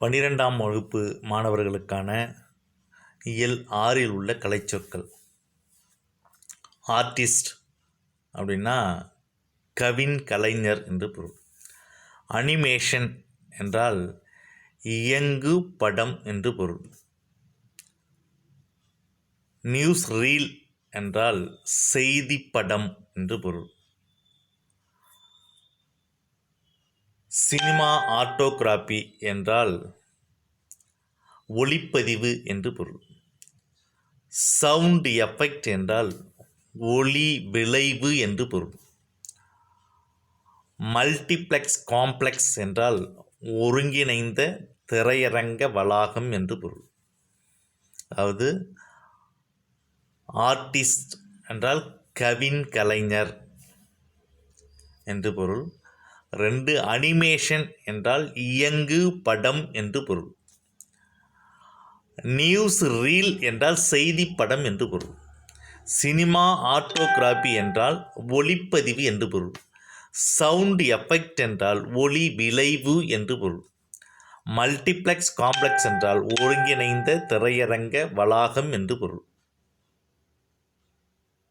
பன்னிரெண்டாம் வகுப்பு மாணவர்களுக்கான இயல் ஆறில் உள்ள கலைச்சொற்கள் ஆர்டிஸ்ட் அப்படின்னா கவின் கலைஞர் என்று பொருள். அனிமேஷன் என்றால் இயங்கு படம் என்று பொருள். நியூஸ் ரீல் என்றால் செய்தி படம் என்று பொருள். சினிமா ஆட்டோகிராபி என்றால் ஒளிப்பதிவு என்று பொருள். சவுண்ட் எஃபெக்ட் என்றால் ஒளி விளைவு என்று பொருள். மல்டிப்ளெக்ஸ் காம்ப்ளெக்ஸ் என்றால் ஒருங்கிணைந்த திரையரங்க வளாகம் என்று பொருள். அதாவது ஆர்டிஸ்ட் என்றால் கவின் கலைஞர் என்று பொருள். ரெண்டு அனிமேஷன் என்றால் இயங்கு படம் என்று பொருள். நியூஸ் ரீல் என்றால் செய்தி படம் என்று பொருள். சினிமா ஆட்டோகிராபி என்றால் ஒளிப்பதிவு என்று பொருள். சவுண்ட் எஃபெக்ட் என்றால் ஒளி விளைவு என்று பொருள். மல்டிப்ளெக்ஸ் காம்ப்ளெக்ஸ் என்றால் ஒருங்கிணைந்த திரையரங்க வளாகம் என்று பொருள்.